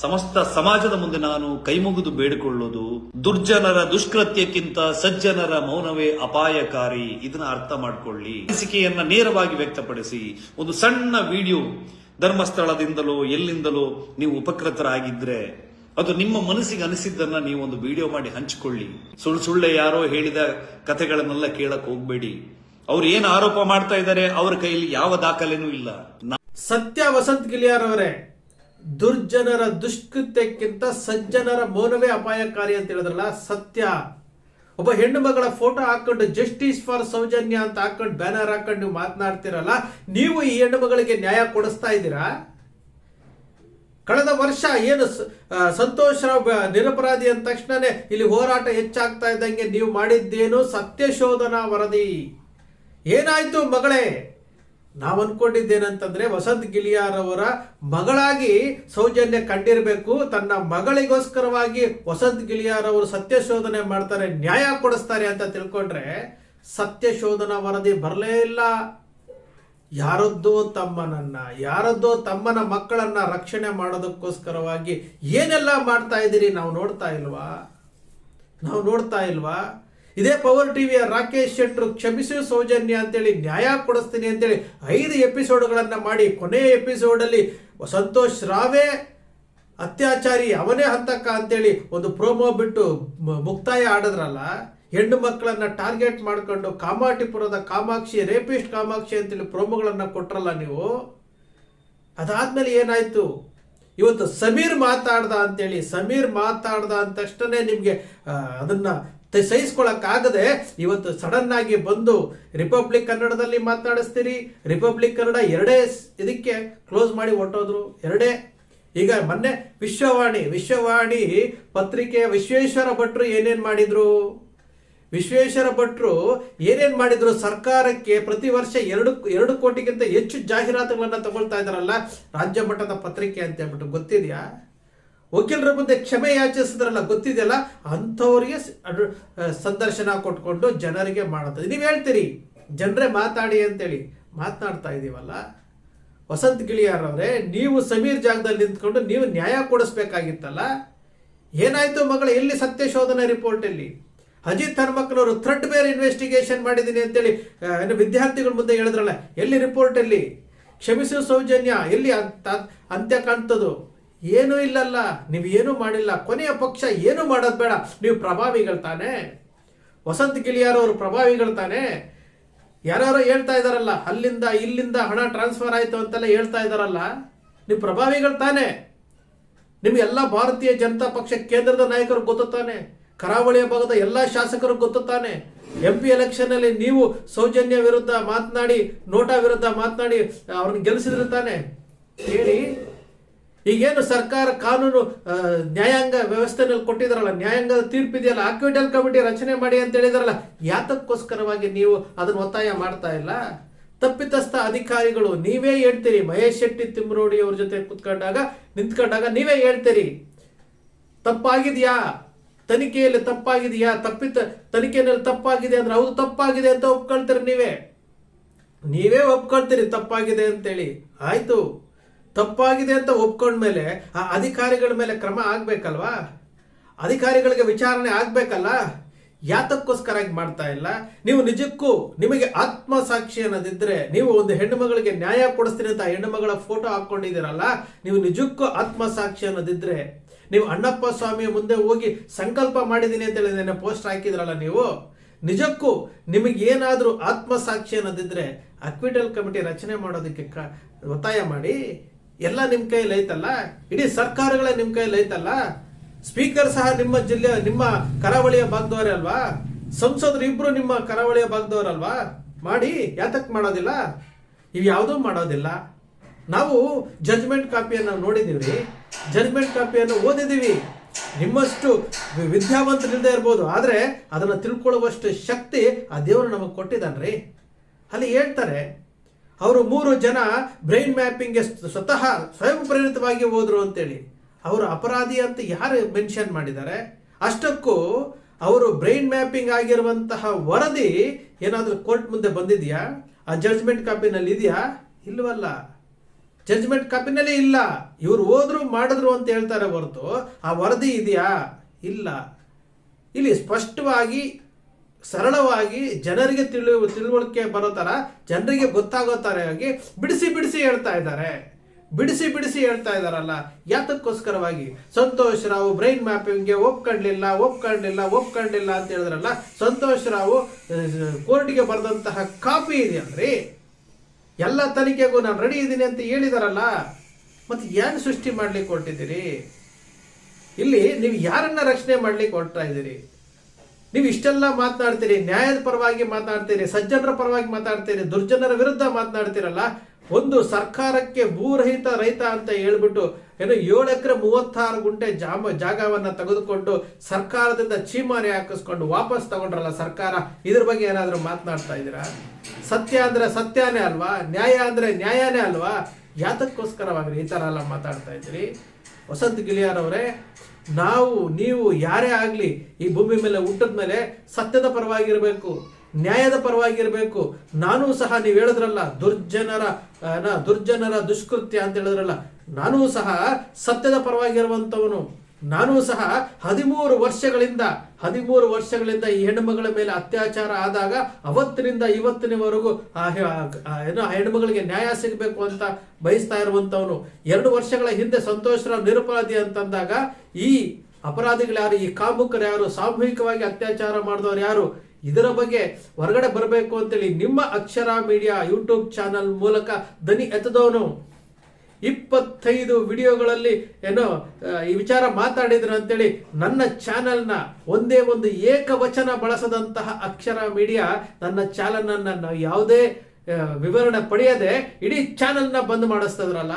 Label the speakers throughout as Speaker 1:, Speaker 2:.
Speaker 1: ಸಮಸ್ತ ಸಮಾಜದ ಮುಂದೆ ನಾನು ಕೈಮುಗಿದು ಬೇಡಿಕೊಳ್ಳೋದು ದುರ್ಜನರ ದುಷ್ಕೃತ್ಯಕ್ಕಿಂತ ಸಜ್ಜನರ ಮೌನವೇ ಅಪಾಯಕಾರಿ. ಇದನ್ನ ಅರ್ಥ ಮಾಡಿಕೊಳ್ಳಿ. ಅನಿಸಿಕೆಯನ್ನ ನೇರವಾಗಿ ವ್ಯಕ್ತಪಡಿಸಿ. ಒಂದು ಸಣ್ಣ ವಿಡಿಯೋ ಧರ್ಮಸ್ಥಳದಿಂದಲೋ ಎಲ್ಲಿಂದಲೋ ನೀವು ಉಪಕೃತರಾಗಿದ್ರೆ ಅದು ನಿಮ್ಮ ಮನಸ್ಸಿಗೆ ಅನಿಸಿದ್ದನ್ನ ನೀವು ಒಂದು ವಿಡಿಯೋ ಮಾಡಿ ಹಂಚಿಕೊಳ್ಳಿ. ಸುಳ್ಳು ಸುಳ್ಳೆ ಯಾರೋ ಹೇಳಿದ ಕಥೆಗಳನ್ನೆಲ್ಲ ಕೇಳಕ್ ಹೋಗ್ಬೇಡಿ. ಅವ್ರು ಏನು ಆರೋಪ ಮಾಡ್ತಾ ಇದ್ದಾರೆ ಅವ್ರ ಕೈಯಲ್ಲಿ ಯಾವ ದಾಖಲೆನೂ ಇಲ್ಲ.
Speaker 2: ಸತ್ಯ ವಸಂತ್ ಗಿಲಿಯಾರ್ ಅವರೇ ದುರ್ಜನರ ದುಷ್ಕೃತ್ಯಕ್ಕಿಂತ ಸಜ್ಜನರ ಮೌನವೇ ಅಪಾಯಕಾರಿ ಅಂತ ಹೇಳಿದ್ರಲ್ಲ, ಸತ್ಯ. ಒಬ್ಬ ಹೆಣ್ಣು ಮಗಳ ಫೋಟೋ ಹಾಕೊಂಡು ಜಸ್ಟಿಸ್ ಫಾರ್ ಸೌಜನ್ಯ ಅಂತ ಹಾಕೊಂಡು ಬ್ಯಾನರ್ ಹಾಕೊಂಡು ನೀವು ಮಾತನಾಡ್ತಿರಲ್ಲ, ನೀವು ಈ ಹೆಣ್ಣು ಮಗಳಿಗೆ ನ್ಯಾಯ ಕೊಡಿಸ್ತಾ ಇದ್ದೀರಾ? ಕಳೆದ ವರ್ಷ ಏನು ಸಂತೋಷ ರಾವ್ ನಿರಪರಾಧಿ ಅಂದ ತಕ್ಷಣನೇ ಇಲ್ಲಿ ಹೋರಾಟ ಹೆಚ್ಚಾಗ್ತಾ ಇದ್ದಂಗೆ ನೀವು ಮಾಡಿದ್ದೇನು ಸತ್ಯಶೋಧನಾ ವರದಿ. ಏನಾಯ್ತು ಮಗಳೇ? ನಾವು ಅನ್ಕೊಂಡಿದ್ದೇನಂತಂದ್ರೆ ವಸಂತ್ ಗಿಲಿಯಾರ್ ಅವರ ಮಗಳಾಗಿ ಸೌಜನ್ಯ ಕಂಡಿರಬೇಕು, ತನ್ನ ಮಗಳಿಗೋಸ್ಕರವಾಗಿ ವಸಂತ್ ಗಿಲಿಯಾರ್ ಅವರು ಸತ್ಯಶೋಧನೆ ಮಾಡ್ತಾರೆ, ನ್ಯಾಯ ಕೊಡಿಸ್ತಾರೆ ಅಂತ ತಿಳ್ಕೊಂಡ್ರೆ ಸತ್ಯಶೋಧನಾ ವರದಿ ಬರಲೇ ಇಲ್ಲ. ಯಾರದ್ದೋ ತಮ್ಮನನ್ನ, ಯಾರದ್ದೋ ತಮ್ಮನ ಮಕ್ಕಳನ್ನ ರಕ್ಷಣೆ ಮಾಡೋದಕ್ಕೋಸ್ಕರವಾಗಿ ಏನೆಲ್ಲ ಮಾಡ್ತಾ ಇದ್ದೀರಿ ನಾವು ನೋಡ್ತಾ ಇಲ್ವಾ? ನಾವು ನೋಡ್ತಾ ಇಲ್ವಾ? ಇದೇ ಪವರ್ ಟಿವಿಯ ರಾಕೇಶ್ ಶೆಟ್ರು ಕ್ಷಮಿಸು ಸೌಜನ್ಯ ಅಂತೇಳಿ ನ್ಯಾಯ ಕೊಡಿಸ್ತೀನಿ ಅಂತೇಳಿ ಐದು ಎಪಿಸೋಡ್ಗಳನ್ನು ಮಾಡಿ ಕೊನೆಯ ಎಪಿಸೋಡಲ್ಲಿ ಸಂತೋಷ್ ರಾವೇ ಅತ್ಯಾಚಾರಿ ಅವನೇ ಹಂತಕ್ಕ ಅಂತೇಳಿ ಒಂದು ಪ್ರೋಮೋ ಬಿಟ್ಟು ಮುಕ್ತಾಯ ಆಡಿದ್ರಲ್ಲ, ಹೆಣ್ಣು ಮಕ್ಕಳನ್ನ ಟಾರ್ಗೆಟ್ ಮಾಡ್ಕೊಂಡು ಕಾಮಾಟಿಪುರದ ಕಾಮಾಕ್ಷಿ, ರೇಪಿಸ್ಟ್ ಕಾಮಾಕ್ಷಿ ಅಂತೇಳಿ ಪ್ರೋಮೋಗಳನ್ನ ಕೊಟ್ರಲ್ಲ ನೀವು? ಅದಾದ್ಮೇಲೆ ಏನಾಯ್ತು? ಇವತ್ತು ಸಮೀರ್ ಮಾತಾಡ್ದ ಅಂತೇಳಿ, ಸಮೀರ್ ಮಾತಾಡ್ದ ಅಂದ ತಕ್ಷಣ ನಿಮಗೆ ಅದನ್ನ ಸಹಿಸ್ಕೊಳಕ್ಕಾಗದೆ ಇವತ್ತು ಸಡನ್ ಆಗಿ ಬಂದು ರಿಪಬ್ಲಿಕ್ ಕನ್ನಡದಲ್ಲಿ ಮಾತನಾಡಿಸ್ತೀರಿ? ರಿಪಬ್ಲಿಕ್ ಕನ್ನಡ ಎರಡೇ ಇದಕ್ಕೆ ಕ್ಲೋಸ್ ಮಾಡಿ ಹೊಟ್ಟೋದ್ರು ಎರಡೇ? ಈಗ ಮೊನ್ನೆ ವಿಶ್ವವಾಣಿ ವಿಶ್ವವಾಣಿ ಪತ್ರಿಕೆಯ ವಿಶ್ವೇಶ್ವರ ಭಟ್ರು ಏನೇನ್ ಮಾಡಿದ್ರು? ವಿಶ್ವೇಶ್ವರ ಭಟ್ರು ಏನೇನ್ ಮಾಡಿದ್ರು? ಸರ್ಕಾರಕ್ಕೆ ಪ್ರತಿ ವರ್ಷ ಎರಡು ಎರಡು ಕೋಟಿಗಿಂತ ಹೆಚ್ಚು ಜಾಹೀರಾತುಗಳನ್ನು ತಗೊಳ್ತಾ ಇದ್ದಾರಲ್ಲ ರಾಜ್ಯ ಮಟ್ಟದ ಪತ್ರಿಕೆ ಅಂತ ಹೇಳ್ಬಿಟ್ಟು ಗೊತ್ತಿದೆಯಾ? ವಕೀಲರ ಮುಂದೆ ಕ್ಷಮೆ ಯಾಚಿಸಿದ್ರಲ್ಲ ಗೊತ್ತಿದೆಯಲ್ಲ? ಅಂಥವ್ರಿಗೆ ಸಂದರ್ಶನ ಕೊಟ್ಕೊಂಡು ಜನರಿಗೆ ಮಾಡುತ್ತೆ ನೀವು ಹೇಳ್ತೀರಿ, ಜನರೇ ಮಾತಾಡಿ ಅಂತೇಳಿ ಮಾತನಾಡ್ತಾ ಇದ್ದೀವಲ್ಲ ವಸಂತ್ ಗಿಳಿಯಾರ್ ಅವರೇ, ನೀವು ಸಮೀರ್ ಜಾಗದಲ್ಲಿ ನಿಂತ್ಕೊಂಡು ನೀವು ನ್ಯಾಯ ಕೊಡಿಸ್ಬೇಕಾಗಿತ್ತಲ್ಲ? ಏನಾಯ್ತು ಮಗಳ, ಎಲ್ಲಿ ಸತ್ಯಶೋಧನಾ ರಿಪೋರ್ಟ್ ಅಲ್ಲಿ ಅಜಿತ್ ಹರ್ಮಕ್ನವರು ಥ್ರೆಡ್ ಬೇರ್ ಇನ್ವೆಸ್ಟಿಗೇಷನ್ ಮಾಡಿದ್ದೀನಿ ಅಂತೇಳಿ ಏನು ವಿದ್ಯಾರ್ಥಿಗಳ ಮುಂದೆ ಹೇಳಿದ್ರಲ್ಲ, ಎಲ್ಲಿ ರಿಪೋರ್ಟ್ ಅಲ್ಲಿ ಕ್ಷಮಿಸು ಸೌಜನ್ಯ, ಎಲ್ಲಿ ಅಂತ- ಅಂತ್ಯ ಕಾಣ್ತದು? ಏನೂ ಇಲ್ಲಲ್ಲ, ನೀವು ಏನೂ ಮಾಡಿಲ್ಲ, ಕೊನೆಯ ಪಕ್ಷ ಏನು ಮಾಡೋದು ಬೇಡ. ನೀವು ಪ್ರಭಾವಿಗಳು ತಾನೇ. ವಸಂತ್ ಗಿಳಿಯಾರವರು ಪ್ರಭಾವಿಗಳು ತಾನೇ. ಯಾರ್ಯಾರೋ ಹೇಳ್ತಾ ಇದ್ದಾರಲ್ಲ ಅಲ್ಲಿಂದ ಇಲ್ಲಿಂದ ಹಣ ಟ್ರಾನ್ಸ್ಫರ್ ಆಯ್ತು ಅಂತೆಲ್ಲ ಹೇಳ್ತಾ ಇದ್ದಾರಲ್ಲ ನೀವು ಪ್ರಭಾವಿಗಳು ತಾನೇ. ನಿಮಗೆಲ್ಲ ಭಾರತೀಯ ಜನತಾ ಪಕ್ಷ ಕೇಂದ್ರದ ನಾಯಕರು ಗೊತ್ತು ತಾನೆ. ಕರಾವಳಿಯ ಭಾಗದ ಎಲ್ಲ ಶಾಸಕರು ಗೊತ್ತು ತಾನೆ. ಎಂ ಪಿ ಎಲೆಕ್ಷನ್ ಅಲ್ಲಿ ನೀವು ಸೌಜನ್ಯ ವಿರುದ್ಧ ಮಾತನಾಡಿ, ನೋಟಾ ವಿರುದ್ಧ ಮಾತನಾಡಿ, ಅವ್ರನ್ನ ಗೆಲ್ಲಿಸಿದ್ರು ತಾನೆ. ಹೇಳಿ. ಈಗೇನು ಸರ್ಕಾರ ಕಾನೂನು ನ್ಯಾಯಾಂಗ ವ್ಯವಸ್ಥೆನಲ್ಲಿ ಕೊಟ್ಟಿದಾರಲ್ಲ ನ್ಯಾಯಾಂಗದ ತೀರ್ಪಿದೆಯಲ್ಲ ಅಕ್ವಿಟಲ್ ಕಮಿಟಿ ರಚನೆ ಮಾಡಿ ಅಂತ ಹೇಳಿದಾರಲ್ಲ, ಯಾತಕ್ಕೋಸ್ಕರವಾಗಿ ನೀವು ಅದನ್ನು ಒತ್ತಾಯ ಮಾಡ್ತಾ ಇಲ್ಲ? ತಪ್ಪಿತಸ್ಥ ಅಧಿಕಾರಿಗಳು, ನೀವೇ ಹೇಳ್ತೀರಿ. ಮಹೇಶ್ ಶೆಟ್ಟಿ ತಿಮ್ಮರೋಡಿ ಅವ್ರ ಜೊತೆ ಕುತ್ಕೊಂಡಾಗ, ನಿಂತ್ಕೊಂಡಾಗ ನೀವೇ ಹೇಳ್ತೀರಿ. ತಪ್ಪಾಗಿದೆಯಾ? ತನಿಖೆಯಲ್ಲಿ ತಪ್ಪಾಗಿದೆಯಾ? ತಪ್ಪಿತ ತನಿಖೆಯಲ್ಲಿ ತಪ್ಪಾಗಿದೆ ಅಂದ್ರೆ ಹೌದು, ತಪ್ಪಾಗಿದೆ ಅಂತ ಒಪ್ಕೊಳ್ತೀರಿ ನೀವೇ? ನೀವೇ ಒಪ್ಕೊಳ್ತೀರಿ ತಪ್ಪಾಗಿದೆ ಅಂತೇಳಿ. ಆಯ್ತು. ತಪ್ಪಾಗಿದೆ ಅಂತ ಒಪ್ಕೊಂಡ್ಮೇಲೆ ಆ ಅಧಿಕಾರಿಗಳ ಮೇಲೆ ಕ್ರಮ ಆಗ್ಬೇಕಲ್ವಾ? ಅಧಿಕಾರಿಗಳಿಗೆ ವಿಚಾರಣೆ ಆಗ್ಬೇಕಲ್ಲ? ಯಾತಕ್ಕೋಸ್ಕರ ಮಾಡ್ತಾ ಇಲ್ಲ? ನೀವು ನಿಜಕ್ಕೂ ನಿಮಗೆ ಆತ್ಮಸಾಕ್ಷಿ ಅನ್ನೋದಿದ್ರೆ ನೀವು ಒಂದು ಹೆಣ್ಣು ಮಗಳಿಗೆ ನ್ಯಾಯ ಕೊಡಿಸ್ತೀನಿ ಅಂತ ಹೆಣ್ಣು ಮಗಳ ಫೋಟೋ ಹಾಕೊಂಡಿದ್ದೀರಲ್ಲ ನೀವು ನಿಜಕ್ಕೂ ಆತ್ಮಸಾಕ್ಷಿ ಅನ್ನೋದಿದ್ರೆ ನೀವು ಅಣ್ಣಪ್ಪ ಸ್ವಾಮಿಯ ಮುಂದೆ ಹೋಗಿ ಸಂಕಲ್ಪ ಮಾಡಿದ್ದೀನಿ ಅಂತ ಹೇಳಿ ಪೋಸ್ಟ್ ಹಾಕಿದ್ರಲ್ಲ ನೀವು? ನಿಜಕ್ಕೂ ನಿಮಗೆ ಏನಾದರೂ ಆತ್ಮಸಾಕ್ಷಿ ಅನ್ನೋದಿದ್ರೆ ಅಕ್ವಿಟಲ್ ಕಮಿಟಿ ರಚನೆ ಮಾಡೋದಕ್ಕೆ ಒತ್ತಾಯ ಮಾಡಿ? ಎಲ್ಲ ನಿಮ್ಮ ಕೈಯಲ್ಲಿ ಐತಲ್ಲ? ಇಡೀ ಸರ್ಕಾರಗಳೇ ನಿಮ್ಮ ಕೈಯಲ್ಲಿ ಐತಲ್ಲ? ಸ್ಪೀಕರ್ ಸಹ ನಿಮ್ಮ ಜಿಲ್ಲೆ, ನಿಮ್ಮ ಕರಾವಳಿಯ ಭಾಗದವರೇ ಅಲ್ವಾ? ಸಂಸದರು ಇಬ್ರು ನಿಮ್ಮ ಕರಾವಳಿಯ ಭಾಗದವರಲ್ವಾ ಮಾಡಿ, ಯಾತಕ್ ಮಾಡೋದಿಲ್ಲ? ಇವು ಯಾವುದೂ ಮಾಡೋದಿಲ್ಲ. ನಾವು ಜಜ್ಮೆಂಟ್ ಕಾಪಿಯನ್ನು ನೋಡಿದೀವಿ ಜಜ್ಮೆಂಟ್ ಕಾಪಿಯನ್ನು ಓದಿದೀವಿ ನಿಮ್ಮಷ್ಟು ವಿದ್ಯಾವಂತರಿಲ್ಲದೆ ಇರ್ಬೋದು. ಆದರೆ ಅದನ್ನು ತಿಳ್ಕೊಳ್ಳುವಷ್ಟು ಶಕ್ತಿ ಆ ದೇವರು ನಮಗೆ ಕೊಟ್ಟಿದ್ದಾನ್ರಿ. ಅಲ್ಲಿ ಹೇಳ್ತಾರೆ ಅವರು ಮೂರು ಜನ ಬ್ರೈನ್ ಮ್ಯಾಪಿಂಗ್ಗೆ ಸ್ವತಃ ಸ್ವಯಂ ಪ್ರೇರಿತವಾಗಿ ಹೋದ್ರು ಅಂತೇಳಿ. ಅವರು ಅಪರಾಧಿ ಅಂತ ಯಾರು ಮೆನ್ಷನ್ ಮಾಡಿದ್ದಾರೆ? ಅಷ್ಟಕ್ಕೂ ಅವರು ಬ್ರೈನ್ ಮ್ಯಾಪಿಂಗ್ ಆಗಿರುವಂತಹ ವರದಿ ಏನಾದರೂ ಕೋರ್ಟ್ ಮುಂದೆ ಬಂದಿದೆಯಾ? ಆ ಜಡ್ಜ್ಮೆಂಟ್ ಕಾಪಿನಲ್ಲಿ ಇದೆಯಾ? ಇಲ್ವಲ್ಲ. ಜಡ್ಜ್ಮೆಂಟ್ ಕಾಪಿನಲ್ಲಿ ಇಲ್ಲ. ಇವ್ರು ಹೋದ್ರು ಮಾಡಿದ್ರು ಅಂತ ಹೇಳ್ತಾರೆ ಹೊರತು, ಆ ವರದಿ ಇದೆಯಾ? ಇಲ್ಲ. ಇಲ್ಲಿ ಸ್ಪಷ್ಟವಾಗಿ ಸರಳವಾಗಿ ಜನರಿಗೆ ತಿಳಿ, ತಿಳುವಳಿಕೆ ಬರೋ ಥರ ಜನರಿಗೆ ಗೊತ್ತಾಗೋ ಥರವಾಗಿ ಬಿಡಿಸಿ ಬಿಡಿಸಿ ಹೇಳ್ತಾ ಇದ್ದಾರೆ. ಬಿಡಿಸಿ ಬಿಡಿಸಿ ಹೇಳ್ತಾ ಇದ್ದಾರಲ್ಲ, ಯಾತಕ್ಕೋಸ್ಕರವಾಗಿ? ಸಂತೋಷ್ ರಾವ್ ಬ್ರೈನ್ ಮ್ಯಾಪಿಂಗ್ಗೆ ಒಪ್ಕೊಂಡ್ಲಿಲ್ಲ ಒಪ್ಕೊಂಡ್ಲಿಲ್ಲ ಒಪ್ಕೊಂಡಿಲ್ಲ ಅಂತ ಹೇಳಿದ್ರಲ್ಲ, ಸಂತೋಷ್ ರಾವ್ ಕೋರ್ಟ್ಗೆ ಬರೆದಂತಹ ಕಾಪಿ ಇದೆಯಲ್ರಿ ಎಲ್ಲ ತನಿಖೆಗೂ ನಾನು ರೆಡಿ ಇದ್ದೀನಿ ಅಂತ ಹೇಳಿದಾರಲ್ಲ, ಮತ್ತೆ ಏನು ಸೃಷ್ಟಿ ಮಾಡ್ಲಿಕ್ಕೆ ಕೊಟ್ಟಿದ್ದೀರಿ ಇಲ್ಲಿ ನೀವು ಯಾರನ್ನ ರಕ್ಷಣೆ ಮಾಡ್ಲಿಕ್ಕೆ ಹೊರಟಾ ಇದ್ದೀರಿ? ನೀವು ಇಷ್ಟೆಲ್ಲ ಮಾತನಾಡ್ತೀರಿ, ನ್ಯಾಯದ ಪರವಾಗಿ ಮಾತನಾಡ್ತೀರಿ, ಸಜ್ಜನರ ಪರವಾಗಿ ಮಾತಾಡ್ತೀರಿ ದುರ್ಜನರ ವಿರುದ್ಧ ಮಾತನಾಡ್ತೀರಲ್ಲ, ಒಂದು ಸರ್ಕಾರಕ್ಕೆ ಭೂರಹಿತ ರೈತ ಅಂತ ಹೇಳ್ಬಿಟ್ಟು ಏನು ಏಳು ಎಕರೆ ಮೂವತ್ತಾರು ಗುಂಟೆ ಜಾಮ, ಜಾಗವನ್ನ ತೆಗೆದುಕೊಂಡು ಸರ್ಕಾರದಿಂದ ಚೀಮಾರಿ ಹಾಕಿಸ್ಕೊಂಡು ವಾಪಸ್ ತಗೊಂಡ್ರಲ್ಲ ಸರ್ಕಾರ, ಇದ್ರ ಬಗ್ಗೆ ಏನಾದರೂ ಮಾತನಾಡ್ತಾ ಇದ್ದೀರಾ? ಸತ್ಯ ಅಂದರೆ ಸತ್ಯನೇ ಅಲ್ವಾ? ನ್ಯಾಯ ಅಂದರೆ ನ್ಯಾಯನೇ ಅಲ್ವಾ? ಯಾತಕ್ಕೋಸ್ಕರವಾಗಿ ಈ ಥರ ಎಲ್ಲ ಮಾತಾಡ್ತಾ ಇದ್ದೀರಿ? ವಸಂತ್ ಗಿಳಿಯಾರ್ ಅವರೇ ನಾವು, ನೀವು ಯಾರೇ ಆಗಲಿ ಈ ಭೂಮಿ ಮೇಲೆ ಹುಟ್ಟದ ಮೇಲೆ ಸತ್ಯದ ಪರವಾಗಿರಬೇಕು, ನ್ಯಾಯದ ಪರವಾಗಿರಬೇಕು. ನಾನು ಸಹ ನೀವು ಹೇಳಿದ್ರಲ್ಲ, ದುರ್ಜನರ ದುರ್ಜನರ ದುಷ್ಕೃತ್ಯ ಅಂತ ಹೇಳಿದ್ರಲ್ಲ, ನಾನು ಸಹ ಸತ್ಯದ ಪರವಾಗಿರುವಂಥವನು. ನಾನೂ ಸಹ ಹದಿಮೂರು ವರ್ಷಗಳಿಂದ ಹದಿಮೂರು ವರ್ಷಗಳಿಂದ ಈ ಹೆಣ್ಮಗಳ ಮೇಲೆ ಅತ್ಯಾಚಾರ ಆದಾಗ ಅವತ್ತಿನಿಂದ ಇವತ್ತಿನವರೆಗೂ ಏನೋ, ಆ ಹೆಣ್ಣುಮಗಳಿಗೆ ನ್ಯಾಯ ಸಿಗಬೇಕು ಅಂತ ಬಯಸ್ತಾ ಇರುವಂತವನು ಎರಡು ವರ್ಷಗಳ ಹಿಂದೆ ಸಂತೋಷರಾವ್ ನಿರಪರಾಧಿ ಅಂತಂದಾಗ ಈ ಅಪರಾಧಿಗಳು ಯಾರು ಈ ಕಾಮುಕರು ಯಾರು ಸಾಮೂಹಿಕವಾಗಿ ಅತ್ಯಾಚಾರ ಮಾಡಿದವರು ಯಾರು? ಇದರ ಬಗ್ಗೆ ಹೊರಗಡೆ ಬರಬೇಕು ಅಂತೇಳಿ ನಿಮ್ಮ ಅಕ್ಷರ ಮೀಡಿಯಾ ಯೂಟ್ಯೂಬ್ ಚಾನಲ್ ಮೂಲಕ ದನಿ ಎತ್ತದವನು. ಇಪ್ಪತ್ತೈದು ವಿಡಿಯೋಗಳಲ್ಲಿ ಏನೋ ಈ ವಿಚಾರ ಮಾತಾಡಿದ್ರು ಅಂತೇಳಿ ನನ್ನ ಚಾನೆಲ್ನ ಒಂದೇ ಒಂದು ಏಕವಚನ ಬಳಸದಂತಹ ಅಕ್ಷರ ಮೀಡಿಯಾ ನನ್ನ ಚಾನಲನ್ನು ಯಾವುದೇ ವಿವರಣೆ ಪಡೆಯದೆ ಇಡೀ ಚಾನೆಲ್ನ ಬಂದ್ ಮಾಡಿಸ್ತದ್ರಲ್ಲ?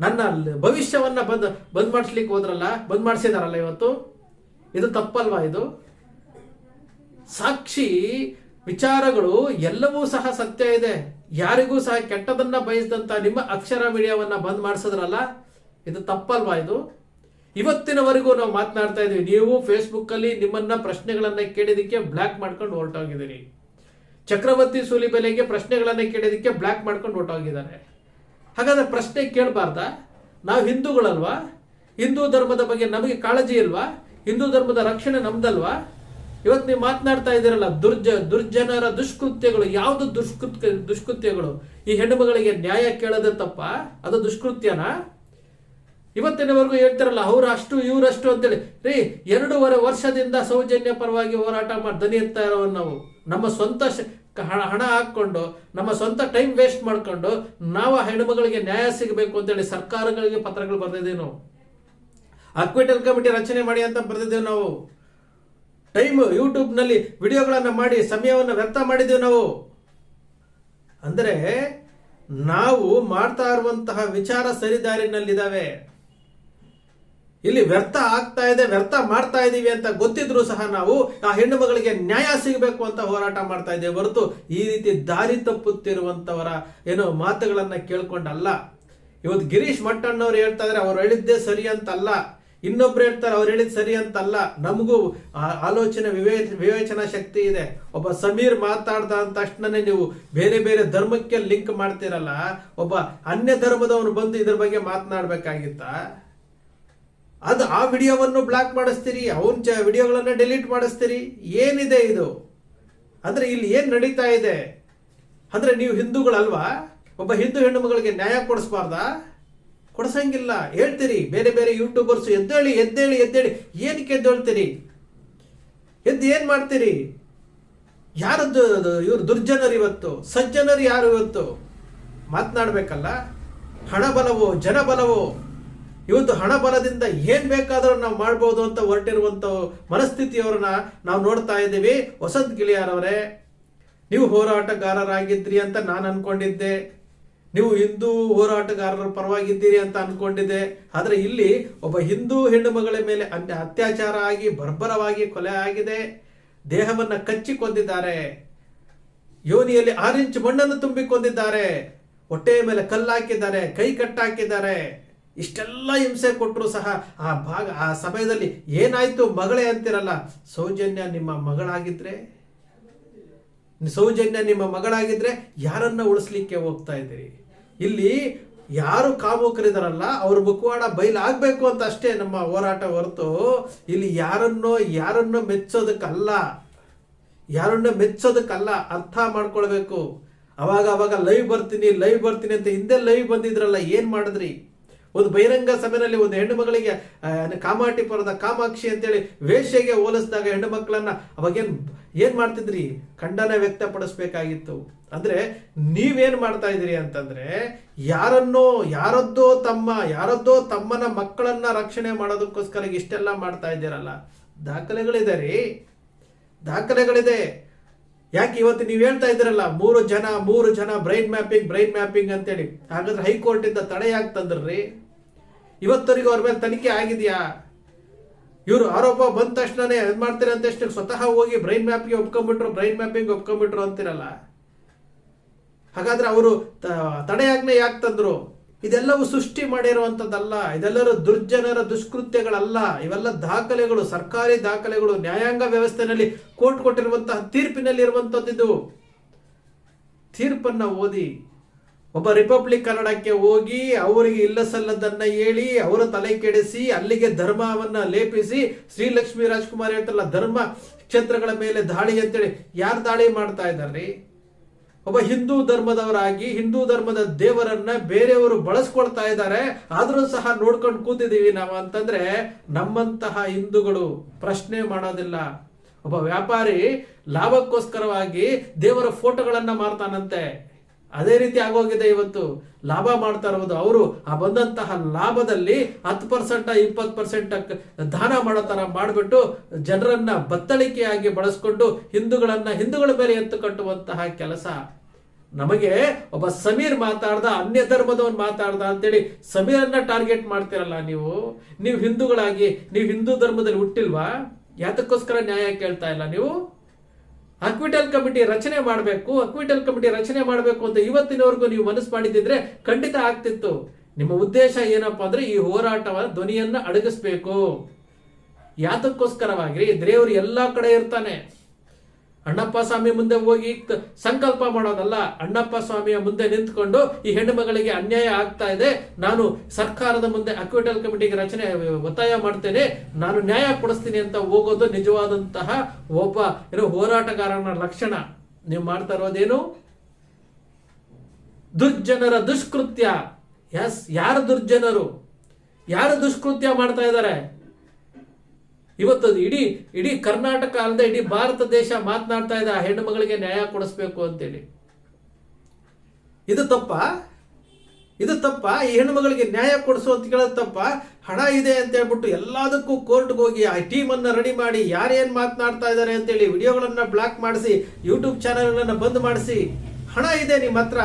Speaker 2: ನನ್ನ ಭವಿಷ್ಯವನ್ನ ಬಂದ್ ಬಂದ್ ಮಾಡಿಸ್ಲಿಕ್ಕೆ ಹೋದ್ರಲ್ಲ? ಬಂದ್ ಮಾಡಿಸಿದಾರಲ್ಲ ಇವತ್ತು? ಇದು ತಪ್ಪಲ್ವಾ ಇದು? ಸಾಕ್ಷಿ ವಿಚಾರಗಳು ಎಲ್ಲವೂ ಸಹ ಸತ್ಯ ಇದೆ. ಯಾರಿಗೂ ಸಹ ಕೆಟ್ಟದನ್ನ ಬಯಸಿದಂತ ನಿಮ್ಮ ಅಕ್ಷರ ಮೀಡಿಯಾವನ್ನ ಬಂದ್ ಮಾಡಿಸಿದ್ರಲ್ಲ, ಇದು ತಪ್ಪಲ್ವಾ ಇದು? ಇವತ್ತಿನವರೆಗೂ ನಾವು ಮಾತನಾಡ್ತಾ ಇದೀವಿ ನೀವು ಫೇಸ್ಬುಕ್ ಅಲ್ಲಿ ನಿಮ್ಮನ್ನ ಪ್ರಶ್ನೆಗಳನ್ನ ಕೇಳಿದಕ್ಕೆ ಬ್ಲಾಕ್ ಮಾಡ್ಕೊಂಡು ಹೊರಟೋಗಿದ್ದೀರಿ. ಚಕ್ರವರ್ತಿ ಸೂಲಿ ಬೆಲೆಗೆ ಪ್ರಶ್ನೆಗಳನ್ನ ಕೇಳಿದಕ್ಕೆ ಬ್ಲಾಕ್ ಮಾಡ್ಕೊಂಡು ಹೊರಟೋಗಿದ್ದಾರೆ. ಹಾಗಾದ್ರೆ ಪ್ರಶ್ನೆ ಕೇಳಬಾರ್ದ? ನಾವು ಹಿಂದೂಗಳಲ್ವಾ? ಹಿಂದೂ ಧರ್ಮದ ಬಗ್ಗೆ ನಮಗೆ ಕಾಳಜಿ ಇಲ್ವಾ? ಹಿಂದೂ ಧರ್ಮದ ರಕ್ಷಣೆ ನಮ್ದಲ್ವಾ? ಇವತ್ತು ನೀವು ಮಾತನಾಡ್ತಾ ಇದ್ದೀರಲ್ಲ, ದುರ್ಜ, ದುರ್ಜನರ ದುಷ್ಕೃತ್ಯಗಳು, ಯಾವುದು ದುಷ್ಕೃತ್ಯ, ದುಷ್ಕೃತ್ಯಗಳು? ಈ ಹೆಣ್ಣುಮಗಳಿಗೆ ನ್ಯಾಯ ಕೇಳೋದೇ ತಪ್ಪ? ಅದು ದುಷ್ಕೃತ್ಯನಾ? ಇವತ್ತಿನವರೆಗೂ ಹೇಳ್ತಾರಲ್ಲ ಅವ್ರು ಅಷ್ಟು ಇವರಷ್ಟು ಅಂತೇಳಿ. ರೀ, ಎರಡೂವರೆ ವರ್ಷದಿಂದ ಸೌಜನ್ಯ ಪರವಾಗಿ ಹೋರಾಟ ಮಾಡಿ, ದನಿ ಎತ್ತಾ ನಾವು, ನಮ್ಮ ಸ್ವಂತ ಹಣ ಹಾಕೊಂಡು ನಮ್ಮ ಸ್ವಂತ ಟೈಮ್ ವೇಸ್ಟ್ ಮಾಡ್ಕೊಂಡು, ನಾವು ಆ ಹೆಣ್ಣುಮಗಳಿಗೆ ನ್ಯಾಯ ಸಿಗಬೇಕು ಅಂತೇಳಿ ಸರ್ಕಾರಗಳಿಗೆ ಪತ್ರಗಳು ಬರೆದಿದ್ದೀವಿ ನಾವು. ಅಕ್ವಿಟಲ್ ಕಮಿಟಿ ರಚನೆ ಮಾಡಿ ಅಂತ ಬರೆದಿದ್ದೇವೆ ನಾವು. ಟೈಮ್ ಯೂಟ್ಯೂಬ್ನಲ್ಲಿ ವಿಡಿಯೋಗಳನ್ನ ಮಾಡಿ ಸಮಯವನ್ನು ವ್ಯರ್ಥ ಮಾಡಿದ್ದೇವೆ ನಾವು. ಅಂದರೆ ನಾವು ಮಾಡ್ತಾ ಇರುವಂತಹ ವಿಚಾರ ಸರಿದಾರಿನಲ್ಲಿದ್ದಾವೆ. ಇಲ್ಲಿ ವ್ಯರ್ಥ ಆಗ್ತಾ ಇದೆ, ವ್ಯರ್ಥ ಮಾಡ್ತಾ ಇದ್ದೀವಿ ಅಂತ ಗೊತ್ತಿದ್ರೂ ಸಹ ನಾವು ಆ ಹೆಣ್ಣು ಮಗಳಿಗೆ ನ್ಯಾಯ ಸಿಗಬೇಕು ಅಂತ ಹೋರಾಟ ಮಾಡ್ತಾ ಇದ್ದೇವೆ. ಹೊರತು ಈ ರೀತಿ ದಾರಿ ತಪ್ಪುತ್ತಿರುವಂತವರ ಏನೋ ಮಾತುಗಳನ್ನು ಕೇಳ್ಕೊಂಡಲ್ಲ. ಇವತ್ತು ಗಿರೀಶ್ ಮಟ್ಟಣ್ಣವ್ರು ಹೇಳ್ತಾ ಇದ್ರೆ ಅವ್ರು ಹೇಳಿದ್ದೇ ಸರಿ ಅಂತಲ್ಲ. ಇನ್ನೊಬ್ರು ಹೇಳ್ತಾರೆ, ಅವ್ರು ಹೇಳಿದ್ ಸರಿ ಅಂತಲ್ಲ, ನಮಗೂ ಆಲೋಚನೆ ವಿವೇ ವಿವೇಚನಾ ಶಕ್ತಿ ಇದೆ. ಒಬ್ಬ ಸಮೀರ್ ಮಾತಾಡ್ದ ಅಂತ ತಕ್ಷಣನೇ ನೀವು ಬೇರೆ ಬೇರೆ ಧರ್ಮಕ್ಕೆ ಲಿಂಕ್ ಮಾಡ್ತೀರಲ್ಲ, ಒಬ್ಬ ಅನ್ಯ ಧರ್ಮದವನು ಬಂದು ಇದ್ರ ಬಗ್ಗೆ ಮಾತನಾಡ್ಬೇಕಾಗಿತ್ತ? ಅದು ಆ ವಿಡಿಯೋವನ್ನು ಬ್ಲಾಕ್ ಮಾಡಿಸ್ತೀರಿ, ಅವನ್ ಚ ವಿಡಿಯೋಗಳನ್ನ ಡಿಲೀಟ್ ಮಾಡಿಸ್ತೀರಿ, ಏನಿದೆ ಇದು? ಅಂದ್ರೆ ಇಲ್ಲಿ ಏನ್ ನಡೀತಾ ಇದೆ? ಅಂದ್ರೆ ನೀವು ಹಿಂದೂಗಳಲ್ವಾ? ಒಬ್ಬ ಹಿಂದೂ ಹೆಣ್ಣು ಮಗಳಿಗೆ ನ್ಯಾಯ ಕೊಡಿಸ್ಬಾರ್ದಾ? ಕೊಡ್ಸಂಗಿಲ್ಲ. ಹೇಳ್ತೀರಿ, ಬೇರೆ ಬೇರೆ ಯೂಟ್ಯೂಬರ್ಸ್ ಎದ್ದೇಳಿ ಎದ್ದೇಳಿ ಎದ್ದೇಳಿ, ಏನಕ್ಕೆ ಎದ್ದೇಳ್ತೀರಿ? ಎದ್ದು ಏನು ಮಾಡ್ತೀರಿ? ಯಾರದ್ದು ಇವ್ರು ದುರ್ಜನರು ಇವತ್ತು. ಸಜ್ಜನರು ಯಾರು ಇವತ್ತು? ಮಾತನಾಡ್ಬೇಕಲ್ಲ? ಹಣ ಜನಬಲವೋ? ಜನ ಬಲವೋ ಇವತ್ತು ಹಣಬಲದಿಂದ ಏನ್ ಬೇಕಾದ್ರೂ ನಾವು ಮಾಡ್ಬೋದು ಅಂತ ಹೊರಟಿರುವಂತ ಮನಸ್ಥಿತಿಯವ್ರನ್ನ ನಾವು ನೋಡ್ತಾ ಇದ್ದೀವಿ. ವಸಂತ್ ಗಿಳಿಯಾರವರೇ, ನೀವು ಹೋರಾಟಗಾರರಾಗಿದ್ರಿ ಅಂತ ನಾನು ಅನ್ಕೊಂಡಿದ್ದೆ. ನೀವು ಹಿಂದೂ ಹೋರಾಟಗಾರರ ಪರವಾಗಿದ್ದೀರಿ ಅಂತ ಅನ್ಕೊಂಡಿದ್ದೆ. ಆದರೆ ಇಲ್ಲಿ ಒಬ್ಬ ಹಿಂದೂ ಹೆಣ್ಣು ಮಗಳ ಮೇಲೆ ಅನ್ಯ- ಅತ್ಯಾಚಾರ ಆಗಿ ಬರ್ಬರವಾಗಿ ಕೊಲೆ ಆಗಿದೆ. ದೇಹವನ್ನ ಕಚ್ಚಿ ಕೊಂದಿದ್ದಾರೆ ಯೋನಿಯಲ್ಲಿ ಆರಿಂಚ್ ಮಣ್ಣನ್ನು ತುಂಬಿಕೊಂಡಿದ್ದಾರೆ. ಹೊಟ್ಟೆಯ ಮೇಲೆ ಕಲ್ಲಾಕಿದ್ದಾರೆ, ಕೈ ಕಟ್ಟಾಕಿದ್ದಾರೆ. ಇಷ್ಟೆಲ್ಲ ಹಿಂಸೆ ಕೊಟ್ಟರು ಸಹ ಆ ಭಾಗ, ಆ ಸಮಯದಲ್ಲಿ ಏನಾಯ್ತು ಮಗಳೇ ಅಂತಿರಲ್ಲ. ಸೌಜನ್ಯ ನಿಮ್ಮ ಮಗಳಾಗಿದ್ರೆ? ಸೌಜನ್ಯ ನಿಮ್ಮ ಮಗಳಾಗಿದ್ರೆ ಯಾರನ್ನ ಉಳಿಸ್ಲಿಕ್ಕೆ ಹೋಗ್ತಾ ಇದ್ದೀರಿ? ಇಲ್ಲಿ ಯಾರು ಕಾಮುಕರಿದಾರಲ್ಲ, ಅವ್ರ ಬುಕ್ವಾಡ ಬಯಲಾಗಬೇಕು ಅಂತ ಅಷ್ಟೇ ನಮ್ಮ ಹೋರಾಟ ಹೊರತು ಇಲ್ಲಿ ಯಾರನ್ನೋ ಯಾರನ್ನೋ ಮೆಚ್ಚೋದಕ್ಕಲ್ಲ, ಯಾರನ್ನ ಮೆಚ್ಚೋದಕ್ಕಲ್ಲ ಅರ್ಥ ಮಾಡ್ಕೊಳ್ಬೇಕು. ಅವಾಗ ಅವಾಗ ಲೈವ್ ಬರ್ತೀನಿ ಲೈವ್ ಬರ್ತೀನಿ ಅಂತ ಹಿಂದೆ ಲೈವ್ ಬಂದಿದ್ರಲ್ಲ, ಏನು ಮಾಡಿದ್ರಿ? ಒಂದು ಬಹಿರಂಗ ಸಭೆಯಲ್ಲಿ ಒಂದು ಹೆಣ್ಣು ಮಗಳಿಗೆ ಕಾಮಾಟಿಪುರದ ಕಾಮಾಕ್ಷಿ ಅಂತೇಳಿ ವೇಷೆಗೆ ಹೋಲಿಸಿದಾಗ ಹೆಣ್ಣು ಮಕ್ಕಳನ್ನ ಅವಾಗೇನು ಏನ್ ಮಾಡ್ತಿದ್ರಿ? ಖಂಡನ ವ್ಯಕ್ತಪಡಿಸ್ಬೇಕಾಗಿತ್ತು. ಅಂದ್ರೆ ನೀವೇನ್ ಮಾಡ್ತಾ ಇದ್ದೀರಿ ಅಂತಂದ್ರೆ ಯಾರನ್ನೋ, ಯಾರದ್ದೋ ತಮ್ಮ, ಯಾರದ್ದೋ ತಮ್ಮನ ಮಕ್ಕಳನ್ನ ರಕ್ಷಣೆ ಮಾಡೋದಕ್ಕೋಸ್ಕರ ಇಷ್ಟೆಲ್ಲ ಮಾಡ್ತಾ ಇದ್ದೀರಲ್ಲ. ದಾಖಲೆಗಳಿದೆ ರೀ. ದಾಖಲೆಗಳಿದೆ. ಯಾಕೆ ಇವತ್ತು ನೀವು ಹೇಳ್ತಾ ಇದ್ದೀರಲ್ಲ, ಮೂರು ಜನ ಮೂರು ಜನ ಬ್ರೈನ್ ಮ್ಯಾಪಿಂಗ್ ಬ್ರೈನ್ ಮ್ಯಾಪಿಂಗ್ ಅಂತೇಳಿ. ಹಾಗಾದ್ರೆ ಹೈಕೋರ್ಟ್ ಇಂದ ತಡೆ ಯಾಕೆ ತಂದ್ರಿ. ಇವತ್ತವರೆಗೂ ಅವ್ರ ಮೇಲೆ ತನಿಖೆ ಆಗಿದೆಯಾ? ಇವರು ಆರೋಪ ಬಂದ ತಕ್ಷಣನೇ ಇದು ಮಾಡ್ತೀರ ಅಂತ ಅಷ್ಟೇ, ಸ್ವತಃ ಹೋಗಿ ಬ್ರೈನ್ ಮ್ಯಾಪ್ಗೆ ಒಪ್ಕೊಂಡ್ಬಿಟ್ರು ಬ್ರೈನ್ ಮ್ಯಾಪಿಂಗ್ ಒಪ್ಕೊಂಡ್ಬಿಟ್ರು ಅಂತಿರಲ್ಲ? ಹಾಗಾದ್ರೆ ಅವರು ತಡೆಯಾಜ್ಞೆ ಯಾಕೆ ತಂದ್ರು? ಇದೆಲ್ಲವೂ ಸೃಷ್ಟಿ ಮಾಡಿರುವಂಥದ್ದಲ್ಲ, ಇದೆಲ್ಲರೂ ದುರ್ಜನರ ದುಷ್ಕೃತ್ಯಗಳಲ್ಲ, ಇವೆಲ್ಲ ದಾಖಲೆಗಳು, ಸರ್ಕಾರಿ ದಾಖಲೆಗಳು, ನ್ಯಾಯಾಂಗ ವ್ಯವಸ್ಥೆಯಲ್ಲಿ ಕೋರ್ಟ್ ಕೊಟ್ಟಿರುವಂತಹ ತೀರ್ಪಿನಲ್ಲಿ ಇರುವಂತದ್ದು ತೀರ್ಪನ್ನ ಓದಿ ಒಬ್ಬ ರಿಪಬ್ಲಿಕ್ ಕನ್ನಡಕ್ಕೆ ಹೋಗಿ ಅವರಿಗೆ ಇಲ್ಲ ಸಲ್ಲದನ್ನ ಹೇಳಿ ಅವರ ತಲೆ ಕೆಡಿಸಿ ಅಲ್ಲಿಗೆ ಧರ್ಮವನ್ನ ಲೇಪಿಸಿ ಶ್ರೀಲಕ್ಷ್ಮಿ ರಾಜ್ಕುಮಾರ್ ಹೇಳ್ತಾರಲ್ಲ, ಧರ್ಮ ಕ್ಷೇತ್ರಗಳ ಮೇಲೆ ದಾಳಿ ಅಂತೇಳಿ. ಯಾರು ದಾಳಿ ಮಾಡ್ತಾ ಇದ್ದಾರೆ? ಒಬ್ಬ ಹಿಂದೂ ಧರ್ಮದವರಾಗಿ, ಹಿಂದೂ ಧರ್ಮದ ದೇವರನ್ನ ಬೇರೆಯವರು ಬಳಸ್ಕೊಳ್ತಾ ಇದ್ದಾರೆ. ಆದರೂ ಸಹ ನೋಡ್ಕೊಂಡು ಕೂತಿದ್ದೀವಿ ನಾವು ಅಂತಂದ್ರೆ ನಮ್ಮಂತಹ ಹಿಂದೂಗಳು ಪ್ರಶ್ನೆ ಮಾಡೋದಿಲ್ಲ. ಒಬ್ಬ ವ್ಯಾಪಾರಿ ಲಾಭಕ್ಕೋಸ್ಕರವಾಗಿ ದೇವರ ಫೋಟೋಗಳನ್ನ ಮಾರ್ತಾನಂತೆ. ಅದೇ ರೀತಿ ಆಗೋಗಿದೆ ಇವತ್ತು. ಲಾಭ ಮಾಡ್ತಾ ಇರೋದು ಅವರು. ಆ ಬಂದಂತಹ ಲಾಭದಲ್ಲಿ ಹತ್ತು ಪರ್ಸೆಂಟ್, ಇಪ್ಪತ್ತು ಪರ್ಸೆಂಟ್ ದಾನ ಮಾಡೋ ಥರ ಮಾಡಿಬಿಟ್ಟು ಜನರನ್ನ ಬತ್ತಳಿಕೆಯಾಗಿ ಬಳಸ್ಕೊಂಡು ಹಿಂದೂಗಳನ್ನ ಹಿಂದೂಗಳ ಮೇಲೆ ಎತ್ತು ಕಟ್ಟುವಂತಹ ಕೆಲಸ. ನಮಗೆ ಒಬ್ಬ ಸಮೀರ್ ಮಾತಾಡ್ದ ಅನ್ಯ ಧರ್ಮದವನ್ ಮಾತಾಡ್ದ ಅಂತೇಳಿ ಸಮೀರನ್ನ ಟಾರ್ಗೆಟ್ ಮಾಡ್ತಿರಲ್ಲ ನೀವು? ನೀವು ಹಿಂದೂಗಳಾಗಿ, ನೀವು ಹಿಂದೂ ಧರ್ಮದಲ್ಲಿ ಹುಟ್ಟಿಲ್ವಾ? ಯಾತಕ್ಕೋಸ್ಕರ ನ್ಯಾಯ ಕೇಳ್ತಾ ಇಲ್ಲ ನೀವು? ಅಕ್ವಿಟಲ್ ಕಮಿಟಿ ರಚನೆ ಮಾಡಬೇಕು, ಅಕ್ವಿಟಲ್ ಕಮಿಟಿ ರಚನೆ ಮಾಡಬೇಕು ಅಂತ ಇವತ್ತಿನವರೆಗೂ ನೀವು ಮನಸ್ಸು ಮಾಡಿದ್ದಿದ್ರೆ ಖಂಡಿತ ಆಗ್ತಿತ್ತು. ನಿಮ್ಮ ಉದ್ದೇಶ ಏನಪ್ಪಾ ಅಂದ್ರೆ ಈ ಹೋರಾಟವ ಧ್ವನಿಯನ್ನ ಅಡಗಿಸ್ಬೇಕು. ಯಾತಕ್ಕೋಸ್ಕರವಾಗಿ ದೇವರು ಎಲ್ಲಾ ಕಡೆ ಇರ್ತಾನೆ. ಅಣ್ಣಪ್ಪ ಸ್ವಾಮಿ ಮುಂದೆ ಹೋಗಿ ಸಂಕಲ್ಪ ಮಾಡೋದಲ್ಲ. ಅಣ್ಣಪ್ಪ ಸ್ವಾಮಿಯ ಮುಂದೆ ನಿಂತ್ಕೊಂಡು ಈ ಹೆಣ್ಣು ಮಗಳಿಗೆ ಅನ್ಯಾಯ ಆಗ್ತಾ ಇದೆ. ನಾನು ಸರ್ಕಾರದ ಮುಂದೆ ಅಕ್ವಿಟಲ್ ಕಮಿಟಿಗೆ ರಚನೆ, ಒತ್ತಾಯ ಮಾಡ್ತೇನೆ. ನಾನು ನ್ಯಾಯ ಕೊಡಿಸ್ತೀನಿ ಅಂತ ಹೋಗೋದು ನಿಜವಾದಂತಹ ಒಬ್ಬ, ಏನೋ ಹೋರಾಟಗಾರನ ಲಕ್ಷಣ. ನೀವು ಮಾಡ್ತಾ ಇರೋದೇನು? ದುರ್ಜನರ ದುಷ್ಕೃತ್ಯ. ಎಸ್ ಯಾರು ದುರ್ಜನರು? ಯಾರು ದುಷ್ಕೃತ್ಯ ಮಾಡ್ತಾ ಇದ್ದಾರೆ? ಇವತ್ತು ಇಡೀ ಇಡೀ ಕರ್ನಾಟಕ ಅಲ್ಲದೆ ಇಡೀ ಭಾರತ ದೇಶ ಮಾತನಾಡ್ತಾ ಇದೆ, ಆ ಹೆಣ್ಣು ಮಗಳಿಗೆ ನ್ಯಾಯ ಕೊಡಿಸ್ಬೇಕು ಅಂತೇಳಿ. ಇದು ತಪ್ಪ? ಇದು ತಪ್ಪ? ಈ ಹೆಣ್ಣು ಮಗಳಿಗೆ ನ್ಯಾಯ ಕೊಡಿಸು ಅಂತ ಕೇಳೋದು ತಪ್ಪ? ಹಣ ಇದೆ ಅಂತ ಹೇಳ್ಬಿಟ್ಟು ಎಲ್ಲದಕ್ಕೂ ಕೋರ್ಟ್ಗೆ ಹೋಗಿ ಆ ಟೀಮ್ ಅನ್ನ ರೆಡಿ ಮಾಡಿ ಯಾರೇನ್ ಮಾತನಾಡ್ತಾ ಇದ್ದಾರೆ ಅಂತೇಳಿ ವಿಡಿಯೋಗಳನ್ನ ಬ್ಲಾಕ್ ಮಾಡಿಸಿ ಯೂಟ್ಯೂಬ್ ಚಾನೆಲ್ಗಳನ್ನ ಬಂದ್ ಮಾಡಿಸಿ, ಹಣ ಇದೆ ನಿಮ್ಮ ಹತ್ರ.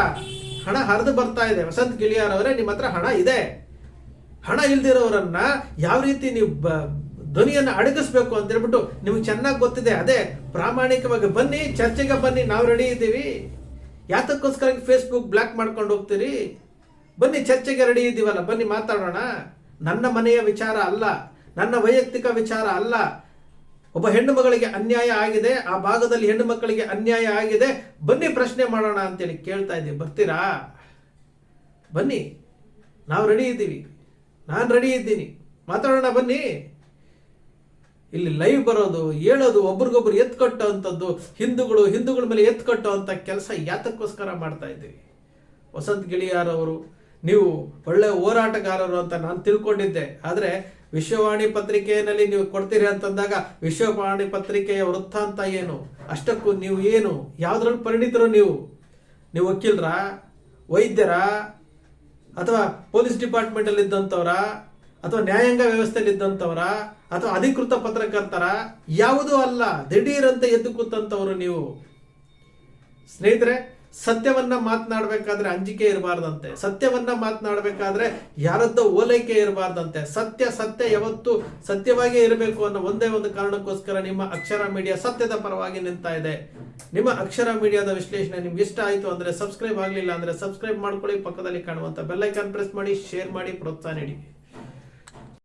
Speaker 2: ಹಣ ಹರಿದು ಬರ್ತಾ ಇದೆ. ವಸಂತ್ ಗಿಳಿಯಾರ್ ಅವರೇ, ನಿಮ್ಮ ಹತ್ರ ಹಣ ಇದೆ. ಹಣ ಇಲ್ದಿರೋರನ್ನ ಯಾವ ರೀತಿ ನೀವು ಧ್ವನಿಯನ್ನ ಅಡಗಿಸ್ಬೇಕು ಅಂತ ಹೇಳ್ಬಿಟ್ಟು ನಿಮ್ಗೆ ಚೆನ್ನಾಗಿ ಗೊತ್ತಿದೆ. ಅದೇ ಪ್ರಾಮಾಣಿಕವಾಗಿ ಬನ್ನಿ, ಚರ್ಚೆಗೆ ಬನ್ನಿ, ನಾವು ರೆಡಿ ಇದ್ದೀವಿ. ಯಾತಕ್ಕೋಸ್ಕರ ಫೇಸ್ಬುಕ್ ಬ್ಲಾಕ್ ಮಾಡ್ಕೊಂಡು ಹೋಗ್ತೀರಿ? ಬನ್ನಿ, ಚರ್ಚೆಗೆ ರೆಡಿ ಇದ್ದೀವಲ್ಲ, ಬನ್ನಿ ಮಾತಾಡೋಣ. ನನ್ನ ಮನೆಯ ವಿಚಾರ ಅಲ್ಲ, ನನ್ನ ವೈಯಕ್ತಿಕ ವಿಚಾರ ಅಲ್ಲ. ಒಬ್ಬ ಹೆಣ್ಣು ಮಗಳಿಗೆ ಅನ್ಯಾಯ ಆಗಿದೆ, ಆ ಭಾಗದಲ್ಲಿ ಹೆಣ್ಣು ಮಕ್ಕಳಿಗೆ ಅನ್ಯಾಯ ಆಗಿದೆ. ಬನ್ನಿ, ಪ್ರಶ್ನೆ ಮಾಡೋಣ ಅಂತೇಳಿ ಕೇಳ್ತಾ ಇದ್ದೀವಿ. ಬರ್ತೀರಾ? ಬನ್ನಿ, ನಾವು ರೆಡಿ ಇದ್ದೀವಿ. ನಾನು ರೆಡಿ ಇದ್ದೀನಿ. ಮಾತಾಡೋಣ, ಬನ್ನಿ. ಇಲ್ಲಿ ಲೈವ್ ಬರೋದು, ಹೇಳೋದು, ಒಬ್ರಿಗೊಬ್ರು ಎತ್ ಕಟ್ಟೋ ಅಂಥದ್ದು ಹಿಂದೂಗಳು, ಹಿಂದೂಗಳ ಮೇಲೆ ಎತ್ ಕಟ್ಟೋ ಅಂತ ಕೆಲಸ ಯಾತಕ್ಕೋಸ್ಕರ ಮಾಡ್ತಾ ಇದ್ದೀವಿ. ವಸಂತ್ ಗಿಳಿಯಾರವರು, ನೀವು ಒಳ್ಳೆ ಹೋರಾಟಗಾರರು ಅಂತ ನಾನು ತಿಳ್ಕೊಂಡಿದ್ದೆ. ಆದರೆ ವಿಶ್ವವಾಣಿ ಪತ್ರಿಕೆಯಲ್ಲಿ ನೀವು ಕೊಡ್ತೀರಿ ಅಂತಂದಾಗ ವಿಶ್ವವಾಣಿ ಪತ್ರಿಕೆಯ ವೃತ್ತಾಂತ ಏನು? ಅಷ್ಟಕ್ಕೂ ನೀವು ಏನು? ಯಾವುದ್ರಲ್ಲಿ ಪರಿಣಿತರು ನೀವು? ನೀವು ವಕೀಲರ? ವೈದ್ಯರ? ಅಥವಾ ಪೊಲೀಸ್ ಡಿಪಾರ್ಟ್ಮೆಂಟ್ ಅಲ್ಲಿ ಇದ್ದಂಥವ್ರ ಅಥವಾ ನ್ಯಾಯಾಂಗ ವ್ಯವಸ್ಥೆಯಲ್ಲಿ ಇದ್ದಂಥವ್ರ ಅಥವಾ ಅಧಿಕೃತ ಪತ್ರಕರ್ತರ ಯಾವುದೂ ಅಲ್ಲ, ದಿಢೀರಂತೆ ಎದ್ದು ಕೂತಂಥವರು ನೀವು. ಸ್ನೇಹಿತರೆ, ಸತ್ಯವನ್ನ ಮಾತನಾಡಬೇಕಾದ್ರೆ ಅಂಜಿಕೆ ಇರಬಾರ್ದಂತೆ. ಸತ್ಯವನ್ನ ಮಾತನಾಡಬೇಕಾದ್ರೆ ಯಾರದ್ದೋ ಓಲೈಕೆ ಇರಬಾರ್ದಂತೆ. ಸತ್ಯ ಸತ್ಯ ಯಾವತ್ತು ಸತ್ಯವಾಗಿಯೇ ಇರಬೇಕು ಅನ್ನೋ ಒಂದೇ ಒಂದು ಕಾರಣಕ್ಕೋಸ್ಕರ ನಿಮ್ಮ ಅಕ್ಷರ ಮೀಡಿಯಾ ಸತ್ಯದ ಪರವಾಗಿ ನಿಂತಾ ಇದೆ. ನಿಮ್ಮ ಅಕ್ಷರ ಮೀಡಿಯಾದ ವಿಶ್ಲೇಷಣೆ ನಿಮ್ಗೆ ಇಷ್ಟ ಆಯಿತು ಅಂದ್ರೆ ಸಬ್ಸ್ಕ್ರೈಬ್ ಆಗಲಿಲ್ಲ ಅಂದ್ರೆ ಸಬ್ಸ್ಕ್ರೈಬ್ ಮಾಡ್ಕೊಳ್ಳಿ. ಪಕ್ಕದಲ್ಲಿ ಕಾಣುವಂತ ಬೆಲ್ಲೈಕಾನ್ ಪ್ರೆಸ್ ಮಾಡಿ, ಶೇರ್ ಮಾಡಿ, ಪ್ರೋತ್ಸಾಹ ನೀಡಿ.